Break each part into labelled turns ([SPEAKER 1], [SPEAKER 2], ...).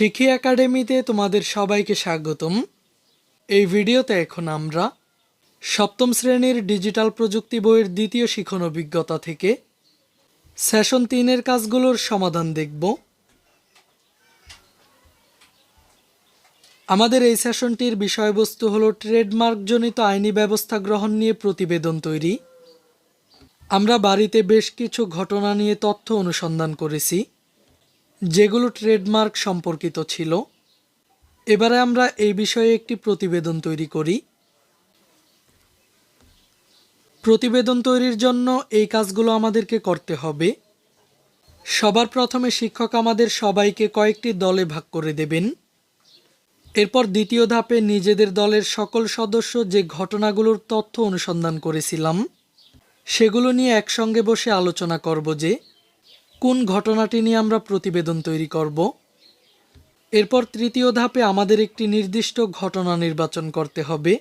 [SPEAKER 1] শিখি একাডেমিতে তোমাদের সবাইকে স্বাগতম। এই ভিডিওতে এখন আমরা সপ্তম শ্রেণির ডিজিটাল প্রযুক্তি বইয়ের দ্বিতীয় শিখন অভিজ্ঞতা থেকে সেশন তিনের কাজগুলোর সমাধান দেখব। আমাদের এই সেশনটির বিষয়বস্তু হলো ট্রেডমার্কজনিত আইনি ব্যবস্থা গ্রহণ নিয়ে প্রতিবেদন তৈরি। আমরা বাড়িতে বেশ কিছু ঘটনা নিয়ে তথ্য অনুসন্ধান করেছি। যেগুলো ট্রেডমার্ক সম্পর্কিত ছিল। এবারে আমরা এই বিষয়ে একটি প্রতিবেদন তৈরি করি। প্রতিবেদন তৈরির জন্য এই কাজগুলো আমাদেরকে করতে হবে। সবার প্রথমে শিক্ষক আমাদের সবাইকে কয়েকটি দলে ভাগ করে দেবেন। এরপর দ্বিতীয় ধাপে নিজেদের দলের সকল সদস্য যে ঘটনাগুলোর তথ্য অনুসন্ধান করেছিলাম, সেগুলো নিয়ে একসঙ্গে বসে আলোচনা করব যে কোন ঘটনাটি নিয়ে আমরা প্রতিবেদন তৈরি করব? এরপর তৃতীয় ধাপে আমাদের একটি নির্দিষ্ট ঘটনা নির্বাচন করতে হবে।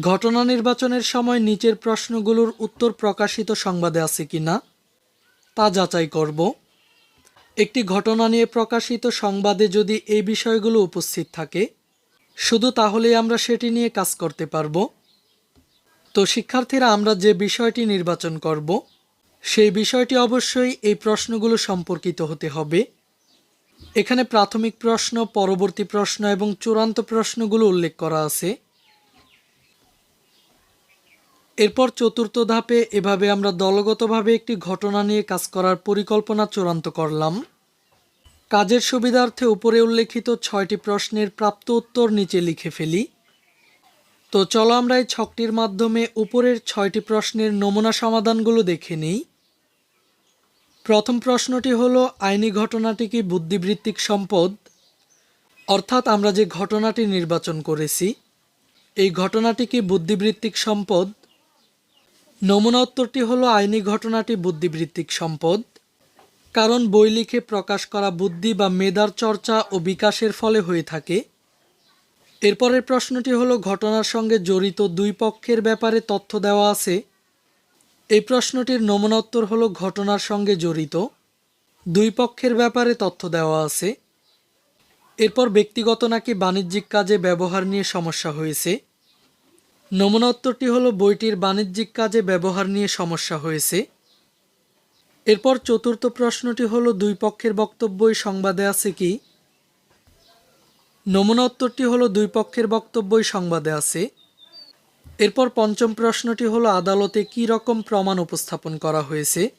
[SPEAKER 1] ঘটনা নির্বাচনের সময় নিচের প্রশ্নগুলোর উত্তর প্রকাশিত সংবাদে আছে কি না তা যাচাই করব। একটি ঘটনা নিয়ে প্রকাশিত সংবাদে যদি এই বিষয়গুলো উপস্থিত থাকে, শুধু তাহলেই আমরা সেটি নিয়ে কাজ করতে পারব। তো শিক্ষার্থীরা, আমরা যে বিষয়টি নির্বাচন করব সেই বিষয়টি অবশ্যই এই প্রশ্নগুলো সম্পর্কিত হতে হবে। এখানে প্রাথমিক প্রশ্ন, পরবর্তী প্রশ্ন এবং চূড়ান্ত প্রশ্নগুলো উল্লেখ করা আছে। এরপর চতুর্থ ধাপে এভাবে আমরা দলগতভাবে একটি ঘটনা নিয়ে কাজ করার পরিকল্পনা চূড়ান্ত করলাম। কাজের সুবিধার্থে উপরে উল্লেখিত ছয়টি প্রশ্নের প্রাপ্ত উত্তর নিচে লিখে ফেলি। তো চলো আমরা এই ছকটির মাধ্যমে উপরের ছয়টি প্রশ্নের নমুনা সমাধানগুলো দেখে নিই। প্রথম প্রশ্নটি হলো, আইনি ঘটনাটি কি বুদ্ধিবৃত্তিক সম্পদ? অর্থাৎ আমরা যে ঘটনাটি নির্বাচন করেছি, এই ঘটনাটি কি বুদ্ধিবৃত্তিক সম্পদ? নমুনা উত্তরটি হলো, আইনি ঘটনাটি বুদ্ধিবৃত্তিক সম্পদ। কারণ বই লিখে প্রকাশ করা বুদ্ধি বা মেধার চর্চা ও বিকাশের ফলে হয়ে থাকে। এরপরের প্রশ্নটি হলো, ঘটনার সঙ্গে জড়িত দুই পক্ষের ব্যাপারে তথ্য দেওয়া আছে। এই প্রশ্নটির নমুনা উত্তর হলো ঘটনার সঙ্গে জড়িত। দুই পক্ষের ব্যাপারে তথ্য দেওয়া আছে। এরপর ব্যক্তিগত নাকি বাণিজ্যিক কাজে ব্যবহার নিয়ে সমস্যা হয়েছে। নমুনা উত্তরটি হলো বইটির বাণিজ্যিক কাজে ব্যবহার নিয়ে সমস্যা হয়েছে। এরপর চতুর্থ প্রশ্নটি হলো দুই পক্ষের বক্তব্যই সংবাদে আছে কি? নমুনা উত্তরটি হলো দুই পক্ষের বক্তব্যই সংবাদে আছে। এরপর পঞ্চম প্রশ্নটি হলো, আদালতে কি রকম প্রমাণ উপস্থাপন করা হয়েছে?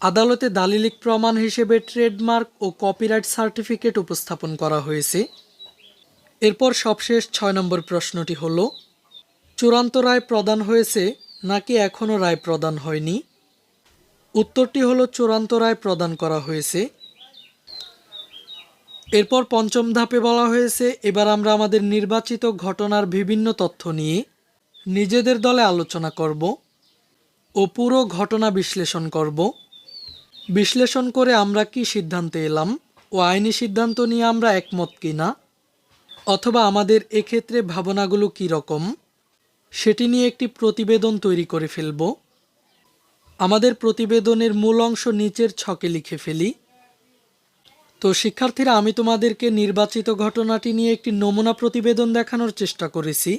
[SPEAKER 1] আদালতে দালিলিক প্রমাণ হিসেবে ট্রেডমার্ক ও কপিরাইট সার্টিফিকেট উপস্থাপন করা হয়েছে। এরপর সবশেষ ছয় নম্বর প্রশ্নটি হলো, চূড়ান্ত রায় প্রদান হয়েছে নাকি এখনও রায় প্রদান হয়নি? উত্তরটি হলো, চূড়ান্ত রায় প্রদান করা হয়েছে। এরপর পঞ্চম ধাপে বলা হয়েছে, এবার আমরা আমাদের নির্বাচিত ঘটনার বিভিন্ন তথ্য নিয়ে নিজেদের দলে আলোচনা করব ও পুরো ঘটনা বিশ্লেষণ করব। বিশ্লেষণ করে আমরা কি সিদ্ধান্তে এলাম ও আইনি সিদ্ধান্ত নিয়ে আমরা একমত কি না? অথবা আমাদের এক্ষেত্রে ভাবনাগুলো কী রকম? সেটি নিয়ে একটি প্রতিবেদন তৈরি করে ফেলব। আমাদের প্রতিবেদনের মূল অংশ নিচের ছকে লিখে ফেলি। তো শিক্ষার্থীরা, আমি তোমাদেরকে নির্বাচিত ঘটনাটি নিয়ে একটি নমুনা প্রতিবেদন দেখানোর চেষ্টা করেছি।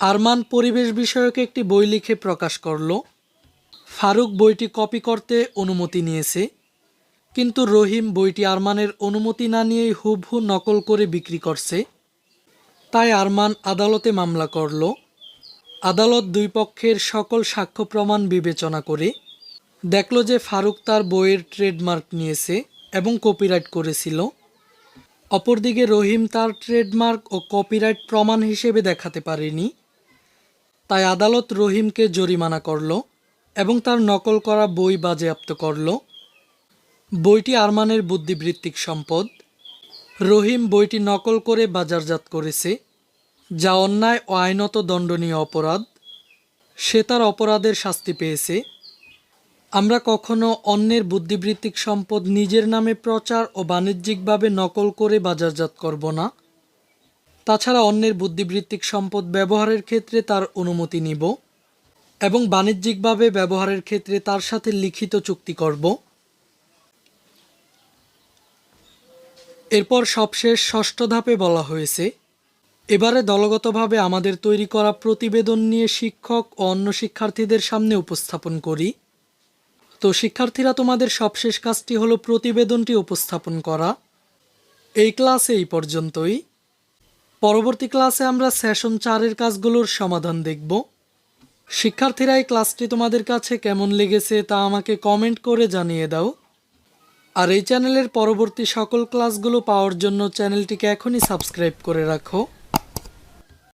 [SPEAKER 1] আরমান পরিবেশ বিষয়ক একটি বই লিখে প্রকাশ করল, ফারুক বইটি কপি করতে অনুমতি নিয়েছে, কিন্তু রহিম বইটি আরমানের অনুমতি না নিয়েই হুবহু নকল করে বিক্রি করছে। তাই আরমান আদালতে মামলা করল। আদালত দুই পক্ষের সকল সাক্ষ্য প্রমাণ বিবেচনা করে দেখল যে ফারুক তার বইয়ের ট্রেডমার্ক নিয়েছে এবং কপিরাইট করেছিল। অপরদিকে রহিম তার ট্রেডমার্ক ও কপিরাইট প্রমাণ হিসেবে দেখাতে পারেনি। তাই আদালত রহিমকে জরিমানা করল এবং তার নকল করা বই বাজেয়াপ্ত করল। বইটি আরমানের বুদ্ধিবৃত্তিক সম্পদ। রহিম বইটি নকল করে বাজারজাত করেছে, যা অন্যায় ও আইনত দণ্ডনীয় অপরাধ। সে তার অপরাধের শাস্তি পেয়েছে। আমরা কখনো অন্যের বুদ্ধিবৃত্তিক সম্পদ নিজের নামে প্রচার ও বাণিজ্যিকভাবে নকল করে বাজারজাত করব না। তাছাড়া অন্যের বুদ্ধিবৃত্তিক সম্পদ ব্যবহারের ক্ষেত্রে তার অনুমতি নিব এবং বাণিজ্যিকভাবে ব্যবহারের ক্ষেত্রে তার সাথে লিখিত চুক্তি করব। এরপর সবশেষ ষষ্ঠ ধাপে বলা হয়েছে, এবারে দলগতভাবে আমাদের তৈরি করা প্রতিবেদন নিয়ে শিক্ষক ও অন্য শিক্ষার্থীদের সামনে উপস্থাপন করি। তো শিক্ষার্থীরা, তোমাদের সবশেষ কাজটি হলো প্রতিবেদনটি উপস্থাপন করা। এই ক্লাসে এই পর্যন্তই। পরবর্তী ক্লাসে আমরা সেশন চারের কাজগুলোর সমাধান দেখব। শিক্ষার্থীরা এই ক্লাসটি তোমাদের কাছে কেমন লেগেছে তা আমাকে কমেন্ট করে জানিয়ে দাও। আর এই চ্যানেলের পরবর্তী সকল ক্লাসগুলো পাওয়ার জন্য চ্যানেলটিকে এখনই সাবস্ক্রাইব করে রাখো।